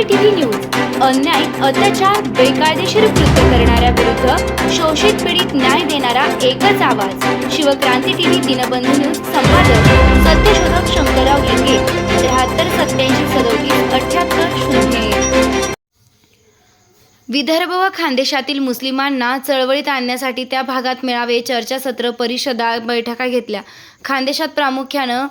OBC TV news. अन्याय अत्याचार बेकायदेशीर कृत्य करणाऱ्या विरुद्ध शोषित पीडित न्याय देणारा एकच आवाज. शिवक्रांती टीव्ही दिनबंधू न्यूज संपादक सत्यशोधक शंकरराव लिंगे त्र्याहत्तर सत्याऐंशी सदोतीस अठ्याहत्तर शून्य विदर्भ व खानदेशातील मुस्लिमांना चळवळीत आणण्यासाठी त्या भागात मेळावे चर्चासत्र परिषदा बैठका घेतल्या. खानदेशात प्रामुख्यानं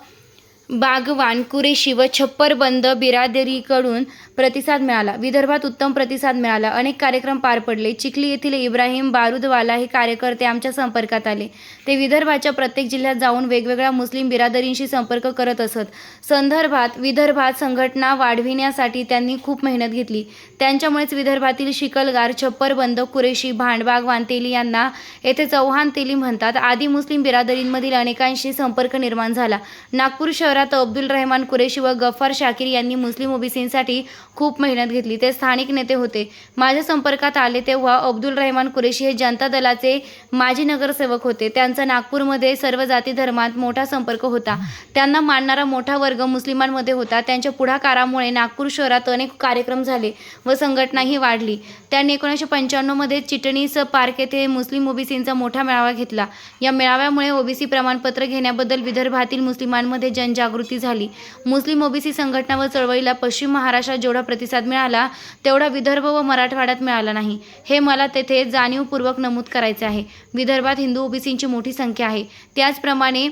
बागवान कुरेशी व छप्परबंद बिरादरीकडून प्रतिसाद मिळाला. विदर्भात उत्तम प्रतिसाद मिळाला. अनेक कार्यक्रम पार पडले. चिखली येथील इब्राहिम बारुदवाला हे कार्यकर्ते आमच्या संपर्कात आले. ते विदर्भाच्या प्रत्येक जिल्ह्यात जाऊन वेगवेगळ्या मुस्लिम बिरादरींशी संपर्क करत असत. संदर्भात विदर्भात संघटना वाढविण्यासाठी त्यांनी खूप मेहनत घेतली. त्यांच्यामुळेच विदर्भातील शिकलगार छप्परबंद कुरेशी भांड बागवान तेली यांना येथे चौहान तेली म्हणतात. आदी मुस्लिम बिरादरींमधील अनेकांशी संपर्क निर्माण झाला. नागपूर शहरात अब्दुल रहमान कुरेशी व गफ्फार शाकीर यांनी मुस्लिम ओबीसींसाठी खूप मेहनत घेतली. ते स्थानिक नेते होते. माझ्या संपर्कात आले तेव्हा अब्दुल रहमान कुरेशी हे जनता दलाचे माजी नगरसेवक होते. त्यांचा नागपूरमध्ये सर्व जाती धर्मात मोठा संपर्क होता. त्यांना मानणारा मोठा वर्ग मुस्लिमांमध्ये होता. त्यांच्या पुढाकारामुळे नागपूर शहरात अनेक कार्यक्रम झाले व संघटनाही वाढली. त्यांनी एकोणीसशे पंच्याण्णवमध्ये चिटणीस पार्क येथे मुस्लिम ओबीसींचा मोठा मेळावा घेतला. या मेळाव्यामुळे ओबीसी प्रमाणपत्र घेण्याबद्दल विदर्भातील मुस्लिमांमध्ये जनजागृती झाली. मुस्लिम ओबीसी संघटना व चळवळीला पश्चिम महाराष्ट्रात जेवढा प्रतिसाद मिळाला तेवढा विदर्भ व मराठवाड्यात मिळाला नाही. हे मला तेथे जाणीवपूर्वक नमूद करायचे आहे. विदर्भात हिंदू ओबीसींची मोठी संख्या आहे. त्याचप्रमाणे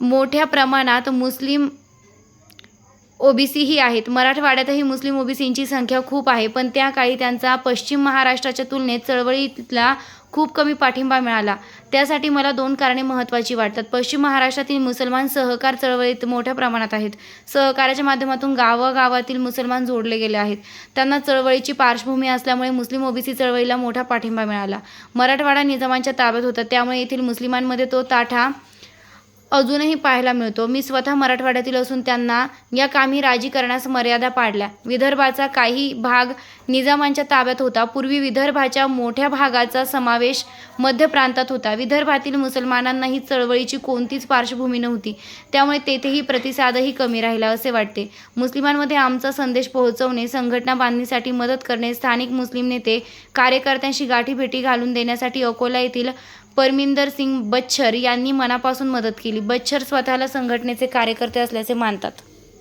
मोठ्या प्रमाणात मुस्लिम ओबीसीही आहेत. मराठवाड्यातही मुस्लिम ओबीसींची संख्या खूप आहे पण त्या काळी त्यांचा पश्चिम महाराष्ट्राच्या तुलनेत चळवळीतला खूप कमी पाठिंबा मिळाला. त्यासाठी मला दोन कारणे महत्त्वाची वाटतात. पश्चिम महाराष्ट्रातील मुसलमान सहकार चळवळीत मोठ्या प्रमाणात आहेत. सहकार्याच्या माध्यमातून गावागावातील मुसलमान जोडले गेले आहेत. त्यांना चळवळीची पार्श्वभूमी असल्यामुळे मुस्लिम ओबीसी चळवळीला मोठा पाठिंबा मिळाला. मराठवाडा निजामांच्या ताब्यात होता त्यामुळे येथील मुस्लिमांमध्ये तो ताठा अजूनही पाहायला मिळतो. मी स्वतः मराठवाड्यातील असून त्यांना या कामी राजी करण्यास मर्यादा पाडल्या. विदर्भाचा काही भाग निजामांच्या ताब्यात होता. पूर्वी विदर्भाच्या मोठ्या भागाचा समावेश मध्य प्रांतात होता. विदर्भातील मुसलमानांना ही चळवळीची कोणतीच पार्श्वभूमी नव्हती. त्यामुळे तेथेही प्रतिसादही कमी राहिला असे वाटते. मुस्लिमांमध्ये आमचा संदेश पोहोचवणे संघटना बांधणीसाठी मदत करणे स्थानिक मुस्लिम नेते कार्यकर्त्यांशी गाठीभेटी घालून देण्यासाठी अकोला येथील परमिंदर सिंग बच्छर यांनी मनापासून मदत केली. बच्छर स्वतःला संघटनेचे कार्यकर्ते असल्याचे मानतात.